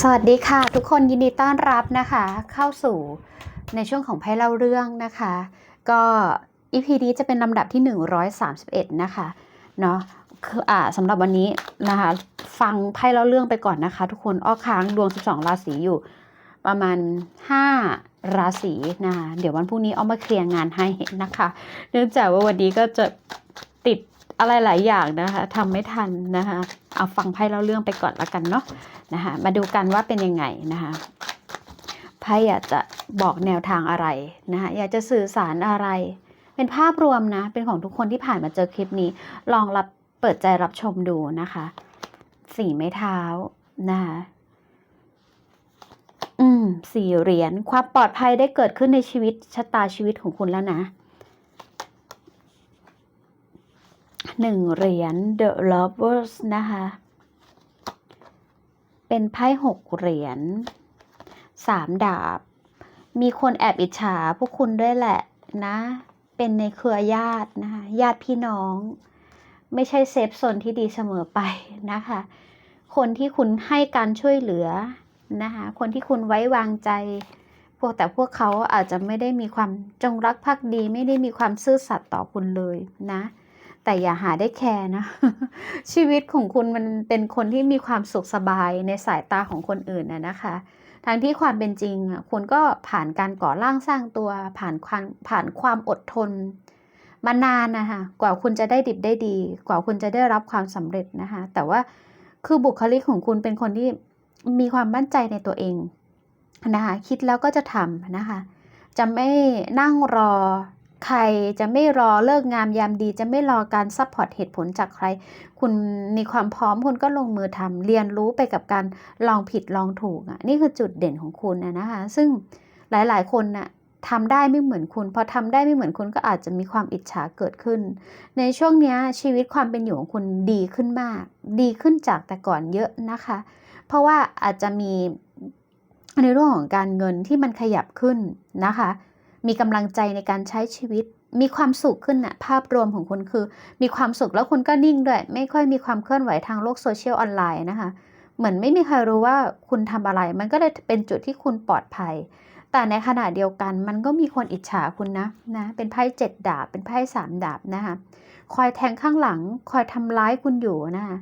สวัสดีค่ะ ทุกคนยินดีต้อนรับนะคะ เข้าสู่ในช่วงของไพ่เล่าเรื่องนะคะ ก็ EP นี้จะเป็นลำดับที่ 131 นะคะเนาะคืออ่าสำหรับวันนี้นะคะ ฟังไพ่เล่าเรื่องไปก่อนนะคะ ทุกคนอ้อค้างดวง 12 ราศีอยู่ ประมาณ 5 ราศีนะคะเดี๋ยววันพรุ่งนี้เอามาเคลียร์งานให้นะคะ เนื่องจากว่าวันนี้ก็จะติด อะไรหลายอย่างนะคะทำไม่ทันนะคะเอาฟังไพ่เล่าเรื่องไปก่อนละกันเนาะนะคะมาดูกันว่าเป็นยังไงนะคะไพ่อยากจะบอกแนวทางอะไรนะคะอยากจะสื่อสารอะไร เป็นภาพรวมนะ เป็นของทุกคนที่ผ่านมาเจอคลิปนี้ ลองรับเปิดใจรับชมดูนะคะสี่ไม้เท้านะคะอืมสี่เหรียญความปลอดภัยได้เกิดขึ้นในชีวิตชะตาชีวิตของคุณแล้วนะ หนึ่งเหรียญ The Lovers นะคะ เป็นไพ่หกเหรียญสามดาบ มีคนแอบอิจฉาพวกคุณด้วยแหละนะ เป็นในเครือญาตินะคะ ญาติพี่น้อง ไม่ใช่เซฟโซนที่ดีเสมอไปนะคะ คนที่คุณให้การช่วยเหลือนะคะ คนที่คุณไว้วางใจ พวกแต่พวกเขาอาจจะไม่ได้มีความจงรักภักดี ไม่ได้มีความซื่อสัตย์ต่อคุณเลยนะ แต่อย่าหาได้แคร์นะ ชีวิตของคุณมันเป็นคนที่มีความสุขสบายในสายตาของคนอื่นนะนะคะทั้งที่ความเป็นจริงอะคุณก็ผ่านการก่อร่างสร้างตัว ผ่านความผ่านความอดทน มานานนะคะกว่าคุณจะได้ดิบได้ดี กว่าคุณจะได้รับความสำเร็จนะคะแต่ว่าคือบุคลิกของคุณเป็นคนที่มีความมั่นใจในตัวเองนะคะคิดแล้วก็จะทำนะคะจะไม่นั่งรอ ใครจะไม่รอเลิกงามยามดี จะไม่รอการซัพพอร์ตเหตุผลจากใคร คุณมีความพร้อมคุณก็ลงมือทำเรียนรู้ไปกับการลองผิดลองถูกอะนี่คือจุดเด่นของคุณนะนะคะ ซึ่งหลายๆ คนน่ะทำได้ไม่เหมือนคุณพอทำได้ไม่เหมือนคุณก็อาจจะมีความอิจฉาเกิดขึ้น ในช่วงนี้ชีวิตความเป็นอยู่ของคุณดีขึ้นมาก ดีขึ้นจากแต่ก่อนเยอะนะคะ เพราะว่าอาจจะมีในเรื่องของการเงินที่มันขยับขึ้นนะคะ มีกำลังใจในการใช้ชีวิต มีความสุขขึ้นนะภาพรวมของคุณคือ มีความสุขแล้วคุณก็นิ่งด้วย ไม่ค่อยมีความเคลื่อนไหวทางโลกโซเชียลออนไลน์นะคะ เหมือนไม่มีใครรู้ว่าคุณทำอะไร มันก็เลยเป็นจุดที่คุณปลอดภัย แต่ในขณะเดียวกันมันก็มีคนอิจฉาคุณนะนะเป็นไพ่เจ็ดดาบ เป็นไพ่สามดาบนะคะคอยแทงข้างหลัง คอยทำร้ายคุณอยู่นะคะ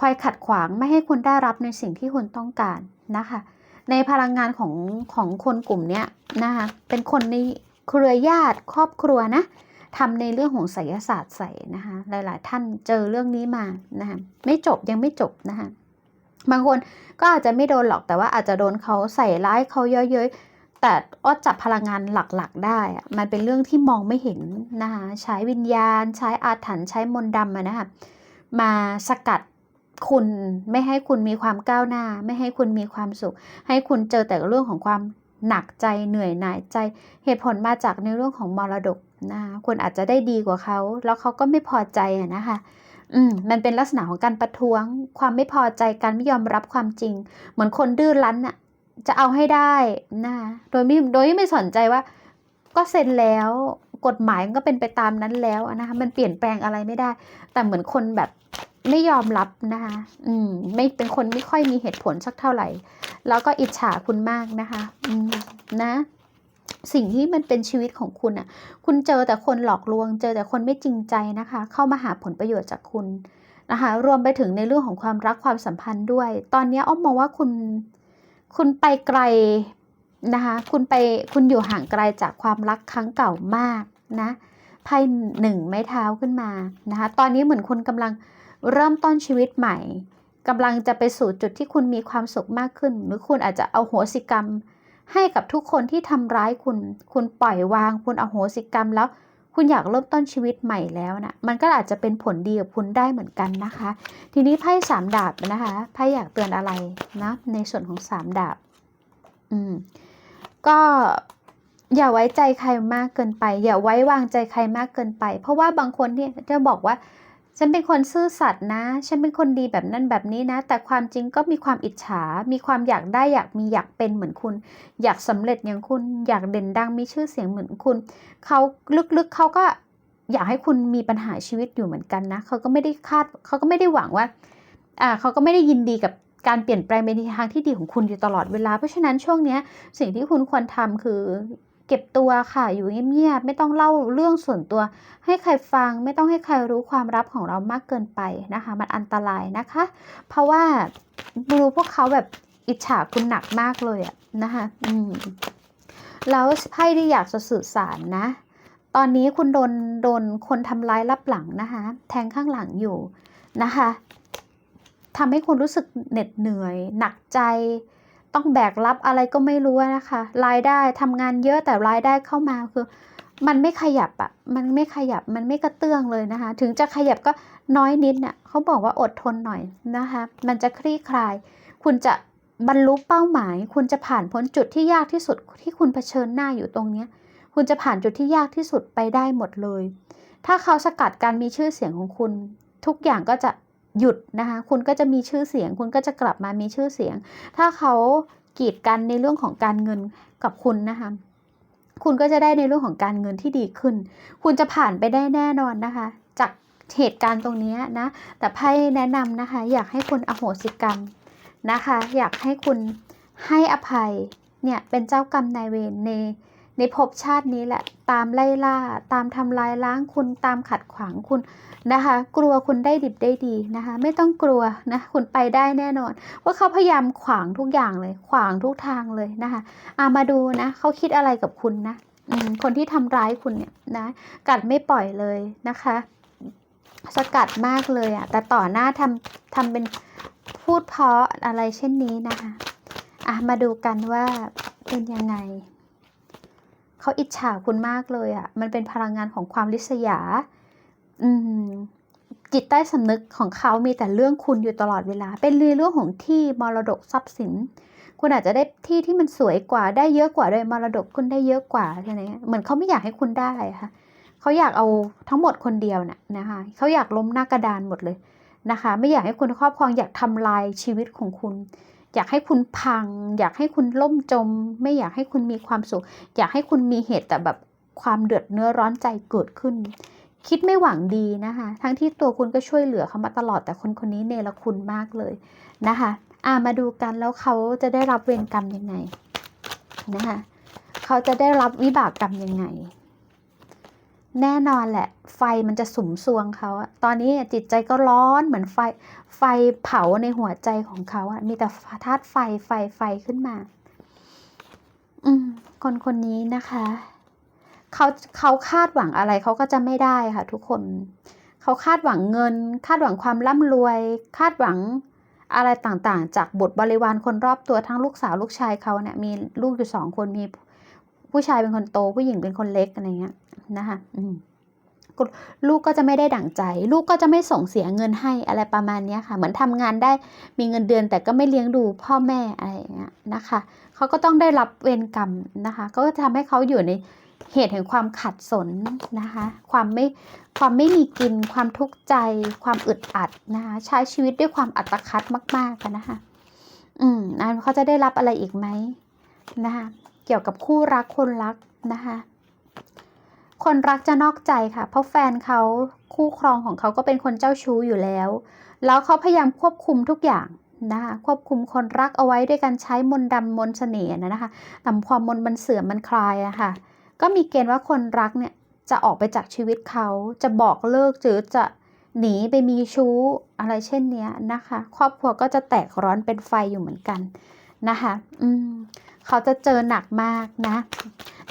คอยขัดขวางไม่ให้คุณได้รับในสิ่งที่คุณต้องการนะคะ ในพลังงานของของคนกลุ่มนี้นะคะเป็นคนในเครือญาติครอบครัวนะทำในเรื่องของไสยศาสตร์ใส่นะคะหลาย ๆ ท่านเจอเรื่องนี้มานะคะไม่จบยังไม่จบนะคะบางคนก็อาจจะไม่โดนหรอกแต่ว่าอาจจะโดนเขาใส่ร้ายเขาเยอะๆแต่อ้อจับพลังงานหลักๆ ได้อะมันเป็นเรื่องที่มองไม่เห็นนะคะใช้วิญญาณ ใช้อาถรรพ์ใช้มนต์ดำนะคะมาสกัด คุณไม่ให้คุณมีความก้าวหน้า ไม่ให้คุณมีความสุข ให้คุณเจอแต่เรื่องของความหนักใจเหนื่อยหน่ายใจ เหตุผลมาจากในเรื่องของมรดกนะคะคุณอาจจะได้ดีกว่าเขา แล้วเขาก็ไม่พอใจอะนะคะอืมมันเป็นลักษณะของการประท้วง ความไม่พอใจการไม่ยอมรับความจริง เหมือนคนดื้อรั้นอะจะเอาให้ได้นะโดยไม่โดยไม่สนใจว่า ก็เซ็นแล้ว กฎหมายมันก็เป็นไปตามนั้นแล้วนะคะมันเปลี่ยนแปลงอะไรไม่ได้ แต่เหมือนคนแบบ ไม่ยอมรับนะคะ อืม ไม่เป็นคนไม่ค่อยมีเหตุผลสักเท่าไหร่ แล้วก็อิจฉาคุณมากนะคะ อืม นะ สิ่งที่มันเป็นชีวิตของคุณอะ คุณเจอแต่คนหลอกลวง เจอแต่คนไม่จริงใจนะคะ เข้ามาหาผลประโยชน์จากคุณนะคะ รวมไปถึงในเรื่องของความรักความสัมพันธ์ด้วย ตอนนี้อ้อมมองว่าคุณ คุณไปไกลนะคะ คุณไป คุณอยู่ห่างไกลจากความรักครั้งเก่ามากนะ ไพ่หนึ่งไม้เท้าขึ้นมานะคะ ตอนนี้เหมือนคุณกำลัง เริ่มต้นชีวิตใหม่กำลังจะไปสู่จุดที่คุณมีความสุขมากขึ้น หรือคุณอาจจะเอาโหสิกรรม ให้กับทุกคนที่ทำร้ายคุณ คุณปล่อยวาง คุณเอาโหสิกรรมแล้ว คุณอยากเริ่มต้นชีวิตใหม่แล้วนะมันก็อาจจะเป็นผลดีกับคุณได้เหมือนกันนะคะ ทีนี้ไพ่สามดาบนะคะไพ่อยากเตือนอะไรนะในส่วนของสามดาบ อืม ก็อย่าไว้ใจใครมากเกินไป อย่าไว้วางใจใครมากเกินไป เพราะว่าบางคนที่ยจะบอกว่า ฉันเป็นคนซื่อสัตย์นะ ฉันเป็นคนดีแบบนั้นแบบนี้นะ แต่ความจริงก็มีความอิจฉา มีความอยากได้อยากมีอยากเป็นเหมือนคุณ อยากสำเร็จอย่างคุณ อยากเด่นดังมีชื่อเสียงเหมือนคุณ เขาลึกๆเขาก็อยากให้คุณมีปัญหาชีวิตอยู่เหมือนกันนะ เขาก็ไม่ได้คาด เขาก็ไม่ได้หวังว่า อ่า เขาก็ไม่ได้ยินดีกับการเปลี่ยนแปลงไปในทางที่ดีของคุณอยู่ตลอดเวลา เพราะฉะนั้นช่วงนี้สิ่งที่คุณควรทำคือ ก็บตัวค่ะ อยู่เงียบๆ ไม่ต้องเล่าเรื่องส่วนตัว ให้ใครฟัง ไม่ต้องให้ใครรู้ความลับของเรามากเกินไปนะคะ มันอันตรายนะคะ เพราะว่ารู้พวกเขาแบบอิจฉาคุณหนักมากเลยอะนะคะอืมแล้วไพ่ที่อยากจะสื่อสารนะ ตอนนี้คุณโดนโดนคนทำร้ายรับหลังนะคะ แทงข้างหลังอยู่นะคะทำให้คุณรู้สึกเหน็ดเหนื่อย หนักใจ ต้องแบกรับอะไรก็ไม่รู้นะคะ รายได้ทำงานเยอะแต่รายได้เข้ามาคือ มันไม่ขยับอะมันไม่ขยับมันไม่กระเตื้องเลยนะคะ ถึงจะขยับก็น้อยนิดเนี่ยเขาบอกว่าอดทนหน่อยนะคะ มันจะคลี่คลาย คุณจะบรรลุเป้าหมาย คุณจะผ่านพ้นจุดที่ยากที่สุดที่คุณเผชิญหน้าอยู่ตรงเนี้ยคุณจะผ่านจุดที่ยากที่สุดไปได้หมดเลย ถ้าเขาสกัดการมีชื่อเสียงของคุณ ทุกอย่างก็จะ หยุดนะคะคุณก็จะมีชื่อเสียง คุณก็จะกลับมามีชื่อเสียง ถ้าเขากีดกันในเรื่องของการเงินกับคุณนะคะคุณก็จะได้ในเรื่องของการเงินที่ดีขึ้น คุณจะผ่านไปได้แน่นอนนะคะ จากเหตุการณ์ตรงนี้นะ แต่ไพ่แนะนำนะคะ อยากให้คุณอโหสิกรรมนะคะ อยากให้คุณให้อภัยเนี่ยเป็นเจ้ากรรมนายเวรใน ในภพชาตินี้แหละ ตามไล่ล่า ตามทำลายล้างคุณตามขัดขวางคุณนะคะ กลัวคุณได้ดิบได้ดีนะคะ ไม่ต้องกลัวนะคุณไปได้แน่นอน ว่าเขาพยายามขวางทุกอย่างเลย ขวางทุกทางเลยนะคะอามาดูนะเขาคิดอะไรกับคุณนะคนที่ทำร้ายคุณเนี่ยนะกัดไม่ปล่อยเลยนะคะ สกัดมากเลยอะแต่ต่อหน้าทำทำเป็นพูดเพาะอะไรเช่นนี้นะคะอะมาดูกันว่าเป็นยังไง เขาอิจฉาคุณมากเลยอะ่ะ มันเป็นพลังงานของความริษยา อืมจิตใต้สำนึกของเขามีแต่เรื่องคุณอยู่ตลอดเวลา เป็นเรื่องของที่มรดกทรัพย์สิน คุณอาจจะได้ที่ที่มันสวยกว่าได้เยอะกว่าโดยมรดกคุณได้เยอะกว่าใช่ไหมเหมือนเขาไม่อยากให้คุณได้ค่ะเขาอยากเอาทั้งหมดคนเดียวน่ะนะคะเขาอยากล้มหน้ากระดานหมดเลยนะคะ ไม่อยากให้คุณครอบครองอยากทำลายชีวิตของคุณ อยากให้คุณพัง อยากให้คุณล่มจม ไม่อยากให้คุณมีความสุข อยากให้คุณมีเหตุแต่แบบความเดือดเนื้อร้อนใจเกิดขึ้น คิดไม่หวังดีนะคะ ทั้งที่ตัวคุณก็ช่วยเหลือเขามาตลอดแต่คนคนนี้เนรคุณมากเลยนะคะอ่ามาดูกันแล้วเขาจะได้รับเวรกรรมยังไงนะคะเขาจะได้รับวิบากกรรมยังไง แน่นอนแหละ ไฟมันจะสุมซวงเขาอะตอนนี้จิตใจก็ร้อนเหมือนไฟ ไฟเผาในหัวใจของเขาอะมีแต่ธาตุไฟไฟไฟขึ้นมา อืม คนคนนี้นะคะ เขาเขาคาดหวังอะไรเขาก็จะไม่ได้ค่ะทุกคน เขาคาดหวังเงิน คาดหวังความร่ำรวย คาดหวังอะไรต่างๆ จากบทบริวารคนรอบตัวทั้งลูกสาวลูกชายเขาเนี่ยมีลูกอยู่สองคนมี ผู้ชายเป็นคนโตผู้หญิงเป็นคนเล็กอะไรเงี้ยนะคะอืมลูกก็จะไม่ได้ดั่งใจ ลูกก็จะไม่ส่งเสียเงินให้อะไรประมาณนี้ค่ะ เหมือนทำงานได้มีเงินเดือนแต่ก็ไม่เลี้ยงดูพ่อแม่อะไรอย่างเงี้ยนะคะเขาก็ต้องได้รับเวรกรรมนะคะก็จะทำให้เขาอยู่ในเหตุแห่งความขัดสนนะคะ ความไม่ความไม่มีกิน ความทุกข์ใจ ความอึดอัดนะคะใช้ชีวิตด้วยความอัตคัดมากๆนะคะ อืมนะเขาจะได้รับอะไรอีกไหมนะคะ เกี่ยวกับคู่รักคนรักนะคะ คนรักจะนอกใจค่ะ เพราะแฟนเขาคู่ครองของเขาก็เป็นคนเจ้าชู้อยู่แล้ว แล้วเขาพยายามควบคุมทุกอย่างนะคะควบคุมคนรักเอาไว้ด้วยการใช้มนต์ดำมนต์เสน่ห์นะคะทำความมนต์มันเสื่อมมันคลายอะค่ะ ก็มีเกณฑ์ว่าคนรักเนี่ยจะออกไปจากชีวิตเขาจะบอกเลิกหรือจะหนีไปมีชู้อะไรเช่นเนี้ยนะคะ ครอบครัวก็จะแตกร้อนเป็นไฟอยู่เหมือนกันนะคะ อืม เขาจะเจอหนักมากนะ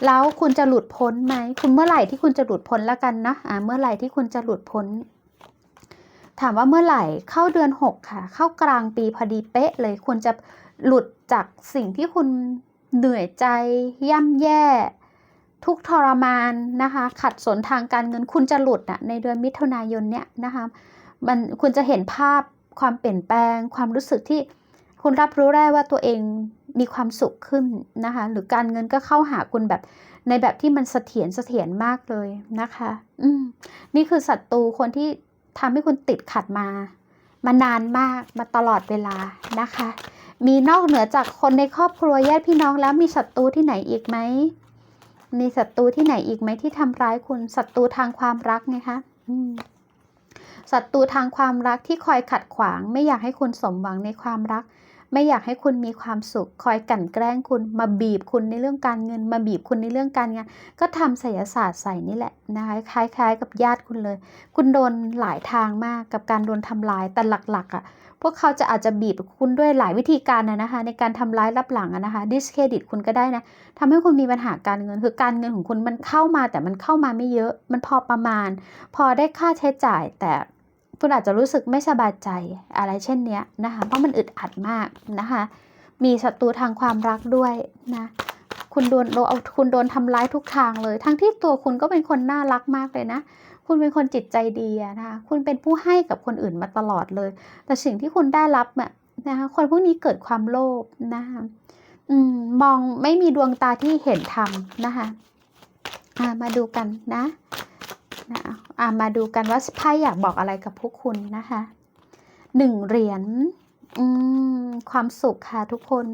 แล้วคุณจะหลุดพ้นไหม คุณเมื่อไหร่ที่คุณจะหลุดพ้นแล้วกันนะอ่าเมื่อไหร่ที่คุณจะหลุดพ้น ถามว่าเมื่อไหร่เข้าเดือนหกค่ะ เข้ากลางปีพอดีเป๊ะเลยคุณจะหลุดจากสิ่งที่คุณเหนื่อยใจ ย่ำแย่ ทุกทรมานนะคะ ขัดสนทางการเงินคุณจะหลุดอะในเดือนมิถุนายนเนี้ยนะคะมันคุณจะเห็นภาพความเปลี่ยนแปลง ความรู้สึกที่ คุณรับรู้ได้ว่าตัวเองมีความสุขขึ้นนะคะ หรือการเงินก็เข้าหาคุณแบบในแบบที่มันเสถียรเสถียรมากเลยนะคะ อืมนี่คือศัตรูคนที่ทำให้คุณติดขัดมา มานานมากมาตลอดเวลานะคะ มีนอกเหนือจากคนในครอบครัวญาติพี่น้องแล้วมีศัตรูที่ไหนอีกไหมมีศัตรูที่ไหนอีกไหมที่ทำร้ายคุณศัตรูทางความรักไงคะอืมศัตรูทางความรักที่คอยขัดขวาง ไม่อยากให้คุณสมหวังในความรัก ไม่อยากให้คุณมีความสุข คอยกั่นแกล้งคุณมาบีบคุณในเรื่องการเงิน มาบีบคุณในเรื่องการงาน ก็ทำไสยศาสตร์ใส่นี่แหละนะคะคล้ายๆ กับญาติคุณเลย คุณโดนหลายทางมากกับการโดนทำลายแต่หลักๆอะพวกเขาจะอาจจะบีบคุณด้วยหลายวิธีการนะนะคะ ในการทำร้ายรับหลังนะคะดิสเครดิตคุณก็ได้นะทำให้คุณมีปัญหาการเงิน คือการเงินของคุณมันเข้ามาแต่มันเข้ามาไม่เยอะ มันพอประมาณ พอได้ค่าใช้จ่ายแต่ คุณอาจจะรู้สึกไม่สบายใจอะไรเช่นเนี้ยนะคะ เพราะมันอึดอัดมากนะคะ มีศัตรูทางความรักด้วยนะ คุณโดนโดนเอาคุณโดนทำร้ายทุกทางเลย ทั้งที่ตัวคุณก็เป็นคนน่ารักมากเลยนะ คุณเป็นคนจิตใจดีนะคะ คุณเป็นผู้ให้กับคนอื่นมาตลอดเลย แต่สิ่งที่คุณได้รับอะนะคะคนพวกนี้เกิดความโลภนะคะอืมมองไม่มีดวงตาที่เห็นธรรมนะคะมาดูกันนะ นะมาดูกันว่าไพ่อยากบอกอะไรกับพวกคุณนะคะหนึ่งเหรียญความสุขค่ะทุกคน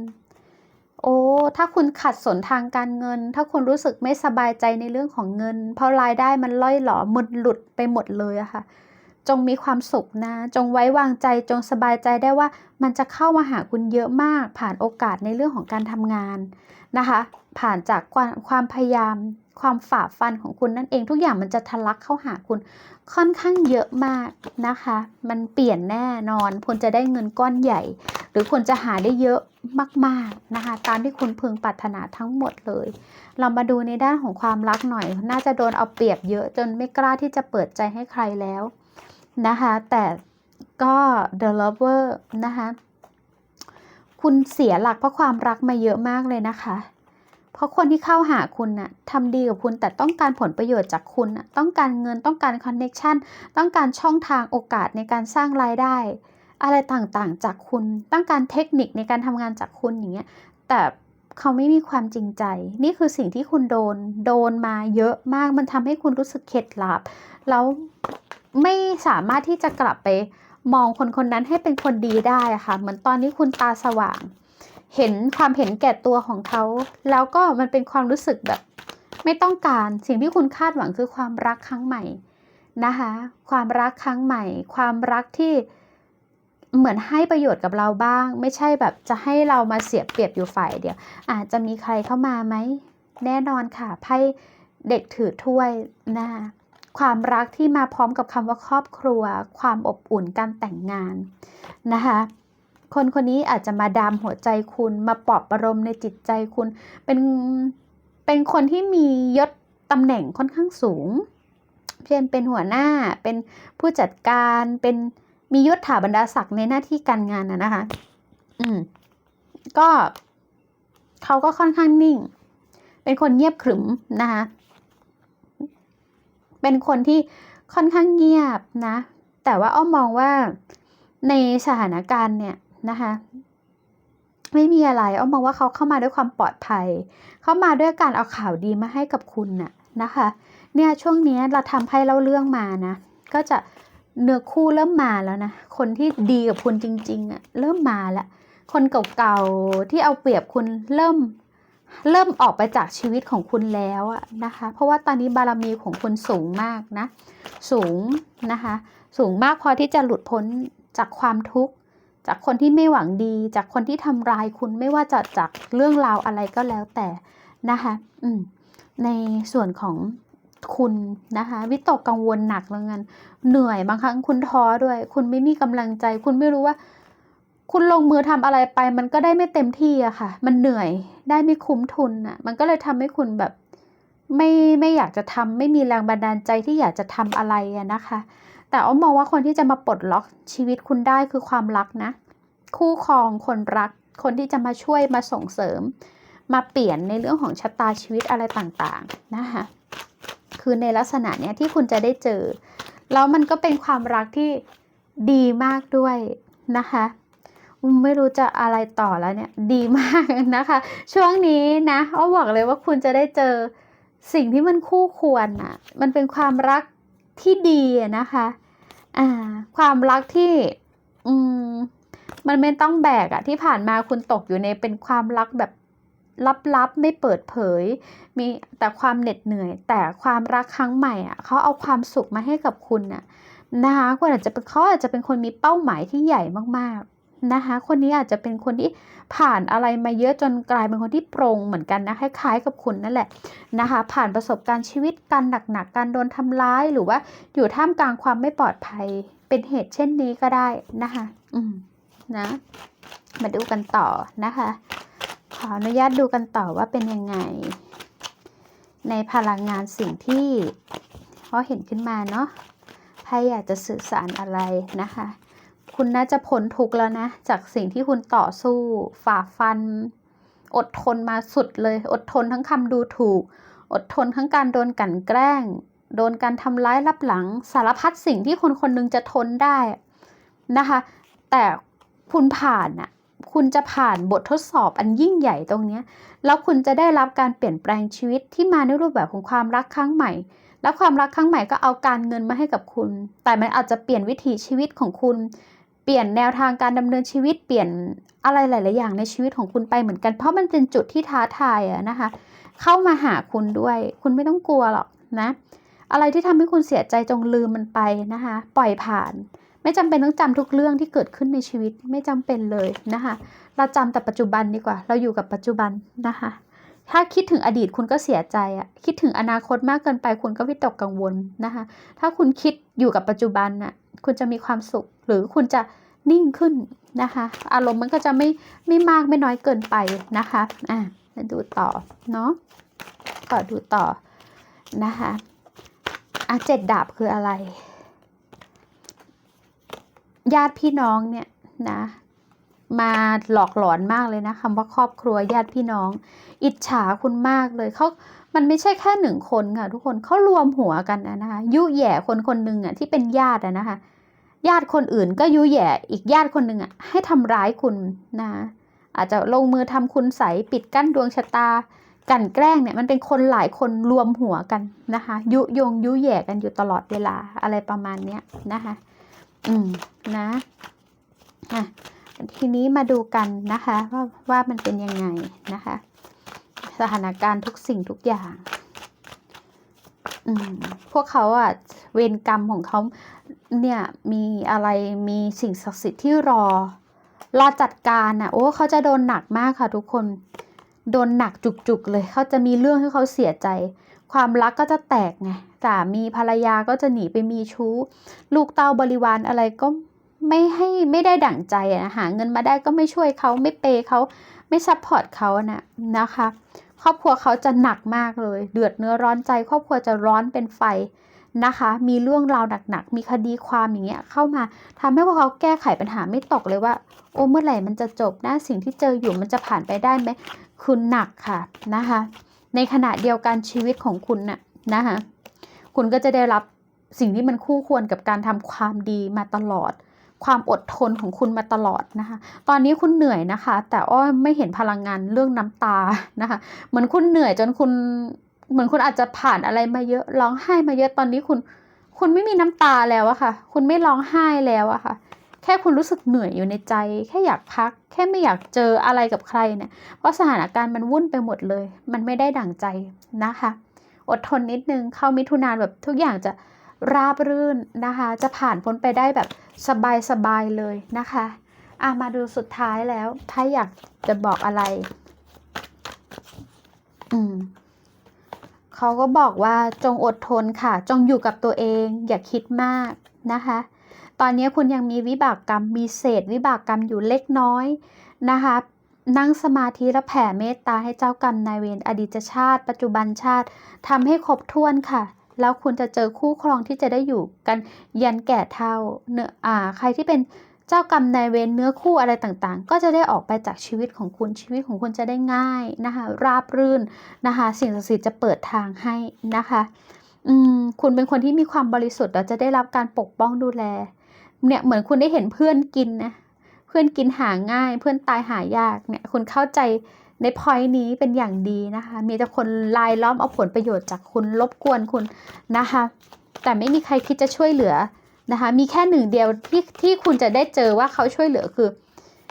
โอ้ ถ้าคุณขัดสนทางการเงิน ถ้าคุณรู้สึกไม่สบายใจในเรื่องของเงิน เพราะรายได้มันล่อยหลอหมดหลุดไปหมดเลยอะค่ะ จงมีความสุขนะ จงไว้วางใจจงสบายใจได้ว่ามันจะเข้ามาหาคุณเยอะมาก ผ่านโอกาสในเรื่องของการทำงานนะคะ ผ่านจากความความพยายาม ความฝ่าฟันของคุณนั่นเองทุกอย่างมันจะทะลักเข้าหาคุณค่อนข้างเยอะมากนะคะ มันเปลี่ยนแน่นอนคุณจะได้เงินก้อนใหญ่ หรือคุณจะหาได้เยอะมากๆนะคะ ตามที่คุณพึงปรารถนาทั้งหมดเลย เรามาดูในด้านของความรักหน่อย น่าจะโดนเอาเปรียบเยอะจนไม่กล้าที่จะเปิดใจให้ใครแล้วนะคะ แต่ก็ the lover นะคะ คุณเสียหลักเพราะความรักมาเยอะมากเลยนะคะ เพราะคนที่เข้าหาคุณน่ะทำดีกับคุณแต่ต้องการผลประโยชน์จากคุณน่ะต้องการเงินต้องการคอนเน็ชันต้องการช่องทางโอกาสในการสร้างรายได้ อะไรต่างๆจากคุณ ต้องการเทคนิคในการทำงานจากคุณอย่างเงี้ยแต่เขาไม่มีความจริงใจ นี่คือสิ่งที่คุณโดน โดนมาเยอะมาก มันทำให้คุณรู้สึกเข็ดหลาบแล้วไม่สามารถที่จะกลับไปมองคนคนนั้นให้เป็นคนดีได้อะค่ะ เหมือนตอนนี้คุณตาสว่าง เห็นความเห็นแก่ตัวของเขา แล้วก็มันเป็นความรู้สึกแบบ ไม่ต้องการสิ่งที่คุณคาดหวังคือความรักครั้งใหม่นะคะความรักครั้งใหม่ ความรักที่เหมือนให้ประโยชน์กับเราบ้าง ไม่ใช่แบบจะให้เรามาเสียเปรียบอยู่ฝ่ายเดียว อาจจะมีใครเข้ามาไหม แน่นอนค่ะไพ่เด็กถือถ้วยนะคะความรักที่มาพร้อมกับคำว่าครอบครัว ความอบอุ่นการแต่งงานนะคะ คนคนนี้อาจจะมาดามหัวใจคุณมาปลอบประโลมในจิตใจคุณ เป็นเป็นคนที่มียศตำแหน่งค่อนข้างสูง เช่นเป็นหัวหน้าเป็นผู้จัดการเป็นมียศถาบรรดาศักดิ์ในหน้าที่การงานนะนะคะ อืม ก็เขาก็ค่อนข้างนิ่ง เป็นคนเงียบขรึมนะคะ เป็นคนที่ค่อนข้างเงียบนะ แต่ว่าอ้อมมองว่าในสถานการณ์เนี่ย นะคะ ไม่มีอะไรอ้อมมองว่าเขาเข้ามาด้วยความปลอดภัย เข้ามาด้วยการเอาข่าวดีมาให้กับคุณน่ะนะคะ เนี่ยช่วงนี้เราทำไพ่เล่าเรื่องมานะ ก็จะเนื้อคู่เริ่มมาแล้วนะ คนที่ดีกับคุณจริงๆอะ่ะเริ่มมาล้วคนเก่าๆที่เอาเปรียบคุณเริ่มเริ่มออกไปจากชีวิตของคุณแล้วอะนะคะ เพราะว่าตอนนี้บารมีของคุณสูงมากนะ สูงนะคะ สูงมากพอที่จะหลุดพ้นจากความทุกข์ จากคนที่ไม่หวังดี จากคนที่ทำร้ายคุณไม่ว่าจะจากเรื่องราวอะไรก็แล้วแต่นะคะในส่วนของคุณนะคะวิตกกังวลหนักแล้วงั้นเหนื่อยบางครั้งคุณท้อด้วย คุณไม่มีกำลังใจ คุณไม่รู้ว่า คุณลงมือทำอะไรไป มันก็ได้ไม่เต็มที่อะค่ะ มันเหนื่อยได้ไม่คุ้มทุนอะมันก็เลยทำให้คุณแบบ ไม่ไม่อยากจะทำไม่มีแรงบันดาลใจที่อยากจะทำอะไรอะนะคะ แต่อ้อมมองว่าคนที่จะมาปลดล็อกชีวิตคุณได้คือความรักนะ คู่ครองคนรัก คนที่จะมาช่วยมาส่งเสริม มาเปลี่ยนในเรื่องของชะตาชีวิตอะไรต่างๆนะคะคือในลักษณะเนี้ยที่คุณจะได้เจอแล้วมันก็เป็นความรักที่ดีมากด้วยนะคะอืมไม่รู้จะอะไรต่อแล้วเนี่ยดีมากนะคะ ช่วงนี้นะอ้อบอกเลยว่าคุณจะได้เจอสิ่งที่มันคู่ควรอะ มันเป็นความรัก ที่ดีนะคะอ่าความรักที่อืมมันไม่ต้องแบกอะที่ผ่านมาคุณตกอยู่ในเป็นความรักแบบลับๆไม่เปิดเผย มีแต่ความเหน็ดเหนื่อย แต่ความรักครั้งใหม่อะเขาเอาความสุขมาให้กับคุณน่ะนะคะคุณอาจจะเป็นเขาอาจจะเป็นคนมีเป้าหมายที่ใหญ่มากๆ นะคะ คนนี้อาจจะเป็นคนที่ผ่านอะไรมาเยอะจนกลายเป็นคนที่โปร่งเหมือนกันนะคล้ายๆกับคุณนั่นแหละนะคะ ผ่านประสบการณ์ชีวิตการหนักๆการโดนทำร้ายหรือว่าอยู่ท่ามกลางความไม่ปลอดภัย เป็นเหตุเช่นนี้ก็ได้นะคะ อืมนะ มาดูกันต่อนะคะ ขออนุญาตดูกันต่อว่าเป็นยังไง ในพลังงานสิ่งที่เขาเห็นขึ้นมาเนาะไพ่อยากจะสื่อสารอะไรนะคะ คุณน่าจะพ้นทุกข์แล้วนะ จากสิ่งที่คุณต่อสู้ ฝ่าฟัน อดทนมาสุดเลย อดทนทั้งคำดูถูก อดทนทั้งการโดนกลั่นแกล้ง โดนการทำร้ายรับหลัง สารพัดสิ่งที่คนคนหนึงจะทนได้นะคะ แต่คุณผ่านน่ะคุณจะผ่านบททดสอบอันยิ่งใหญ่ตรงนี้ แล้วคุณจะได้รับการเปลี่ยนแปลงชีวิตที่มาในรูปแบบของความรักครั้งใหม่ แล้วความรักครั้งใหม่ก็เอาการเงินมาให้กับคุณ แต่มันอาจจะเปลี่ยนวิถีชีวิตของคุณ เปลี่ยนแนวทางการดำเนินชีวิตเปลี่ยนอะไรหลาย ๆ อย่างในชีวิตของคุณไปเหมือนกัน เพราะมันเป็นจุดที่ท้าทายอะนะคะ เข้ามาหาคุณด้วย คุณไม่ต้องกลัวหรอกนะ อะไรที่ทำให้คุณเสียใจจงลืมมันไปนะคะ ปล่อยผ่าน ไม่จำเป็นต้องจำทุกเรื่องที่เกิดขึ้นในชีวิตไม่จำเป็นเลยนะคะ เราจำแต่ปัจจุบันดีกว่า เราอยู่กับปัจจุบันนะคะ ถ้าคิดถึงอดีตคุณก็เสียใจอะคิดถึงอนาคตมากเกินไปคุณก็วิตกกังวลนะคะ ถ้าคุณคิดอยู่กับปัจจุบันน่ะ คุณจะมีความสุข หรือคุณจะนิ่งขึ้นนะคะ อารมณ์มันก็จะไม่ไม่มากไม่น้อยเกินไปนะคะอะมาดูต่อเนาะขอดูต่อนะคะอะเจ็ดดาบคืออะไร ญาติพี่น้องเนี่ยนะ มาหลอกหลอนมากเลยนะคำว่าครอบครัวญาติพี่น้อง อิจฉาคุณมากเลยเขามันไม่ใช่แค่หนึ่งคนค่ะทุกคนเขารวมหัวกันนะคะยุแย่คนคนหนึ่งอะที่เป็นญาติอะนะคะญาติคนอื่นก็ยุแย่อีกญาติคนหนึ่งอะให้ทำร้ายคุณนะอาจจะลงมือทำคุณใสปิดกั้นดวงชะตากันแกล้งเนี่ยมันเป็นคนหลายคนรวมหัวกันนะคะ ยุยงยุแย่กันอยู่ตลอดเวลาอะไรประมาณเนี้ยนะคะ อืมนะอะ ทีนี้มาดูกันนะคะว่าว่ามันเป็นยังไงนะคะ สถานการณ์ทุกสิ่งทุกอย่างพวกเขาอะเวรกรรมของเขาเนี่ยมีอะไรมีสิ่งศักดิ์สิทธิ์ที่รอ รอจัดการอะโอ้เขาจะโดนหนักมากค่ะทุกคนโดนหนักจุกๆเลยเขาจะมีเรื่องให้เขาเสียใจ ความรักก็จะแตกไงสามีภรรยาก็จะหนีไปมีชู้ ลูกเต้าบริวารอะไรก็ ไม่ให้ไม่ได้ดั่งใจอะหาเงินมาได้ก็ไม่ช่วยเขาไม่เปยเขาไม่ซัพพอร์ตเขานะนะคะ ครอบครัวเขาจะหนักมากเลย เดือดเนื้อร้อนใจ ครอบครัวจะร้อนเป็นไฟนะคะ มีเรื่องราวหนักๆ มีคดีความอย่างเงี้ยเข้ามาทำให้พวกเขาแก้ไขปัญหาไม่ตกเลยว่า โอ้เมื่อไหร่มันจะจบนะสิ่งที่เจออยู่มันจะผ่านไปได้ไหมคุณหนักค่ะนะคะ ในขณะเดียวกันชีวิตของคุณน่ะนะคะคุณก็จะได้รับสิ่งที่มันคู่ควรกับการทำความดีมาตลอด ความอดทนของคุณมาตลอดนะคะ ตอนนี้คุณเหนื่อยนะคะ แต่อ้อไม่เห็นพลังงานเรื่องน้ำตานะคะ เหมือนคุณเหนื่อยจนคุณ เหมือนคุณอาจจะผ่านอะไรมาเยอะร้องไห้มาเยอะตอนนี้คุณ คุณไม่มีน้ำตาแล้วอะค่ะ คุณไม่ร้องไห้แล้วอะค่ะ แค่คุณรู้สึกเหนื่อยอยู่ในใจ แค่อยากพัก แค่ไม่อยากเจออะไรกับใครเนี่ย เพราะสถานการณ์มันวุ่นไปหมดเลย มันไม่ได้ดั่งใจนะคะ อดทนนิดนึงเข้ามิถุนานแบบทุกอย่างจะ ราบรื่นนะคะ จะผ่านพ้นไปได้แบบสบายๆเลยนะคะอะมาดูสุดท้ายแล้ว ถ้าอยากจะบอกอะไร อืมเขาก็บอกว่าจงอดทนค่ะ จงอยู่กับตัวเอง อย่าคิดมากนะคะ ตอนนี้คุณยังมีวิบากกรรม มีเศษวิบากกรรมอยู่เล็กน้อยนะคะนั่งสมาธิและแผ่เมตตาให้เจ้ากรรมนายเวรอดีตชาติ ปัจจุบันชาติทำให้ครบถ้วนค่ะ แล้วคุณจะเจอคู่ครองที่จะได้อยู่กันยันแก่เท่าเนื้ออ่าใครที่เป็นเจ้ากรรมนายเวรเนื้อคู่อะไรต่างๆ ก็จะได้ออกไปจากชีวิตของคุณชีวิตของคุณจะได้ง่ายนะคะราบรื่นนะคะสิ่งศักดิ์สิทธิ์จะเปิดทางให้นะคะอืมคุณเป็นคนที่มีความบริสุทธิ์เราจะได้รับการปกป้องดูแล เนี่ยเหมือนคุณได้เห็นเพื่อนกินนะเพื่อนกินหาง่าย เพื่อนตายหายากเนี่ยคุณเข้าใจ ในพอยนี้เป็นอย่างดีนะคะ มีแต่คนลายล้อมเอาผลประโยชน์จากคุณรบกวนคุณนะคะ แต่ไม่มีใครคิดจะช่วยเหลือนะคะ มีแค่หนึ่งเดียวที่ที่คุณจะได้เจอว่าเขาช่วยเหลือคือ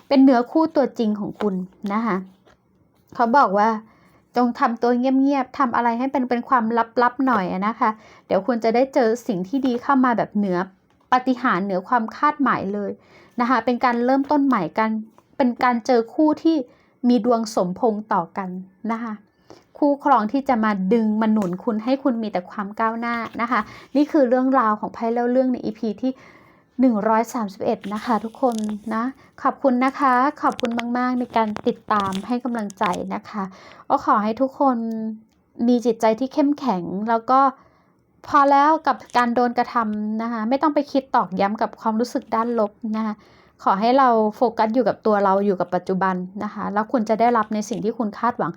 เป็นเนื้อคู่ตัวจริงของคุณนะคะ เขาบอกว่าจงทำตัวเงียบๆทำอะไรให้เป็นเป็นความลับๆหน่อยนะคะ เดี๋ยวคุณจะได้เจอสิ่งที่ดีเข้ามาแบบเหนือปฏิหารเหนือความคาดหมายเลยนะคะ เป็นการเริ่มต้นใหม่กัน เป็นการเจอคู่ที่ มีดวงสมพงษ์ต่อกันนะคะคู่ครองที่จะมาดึงมาหนุนคุณให้คุณมีแต่ความก้าวหน้านะคะ นี่คือเรื่องราวของไพ่เล่าเรื่องใน EP ที่131 นะคะทุกคนนะ ขอบคุณนะคะ ขอบคุณมาก ๆ ในการติดตามให้กำลังใจนะคะก็ขอให้ทุกคนมีจิตใจที่เข้มแข็ง แล้วก็พอแล้วกับการโดนกระทำนะคะ ไม่ต้องไปคิดตอกย้ำกับความรู้สึกด้านลบนะคะ ขอให้เราโฟกัสอยู่กับตัวเราอยู่กับปัจจุบันนะคะ แล้วคุณจะได้รับในสิ่งที่คุณคาดหวัง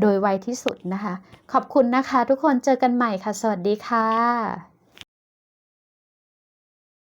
โดยไวที่สุดนะคะ ขอบคุณนะคะ ทุกคนเจอกันใหม่ค่ะ สวัสดีค่ะ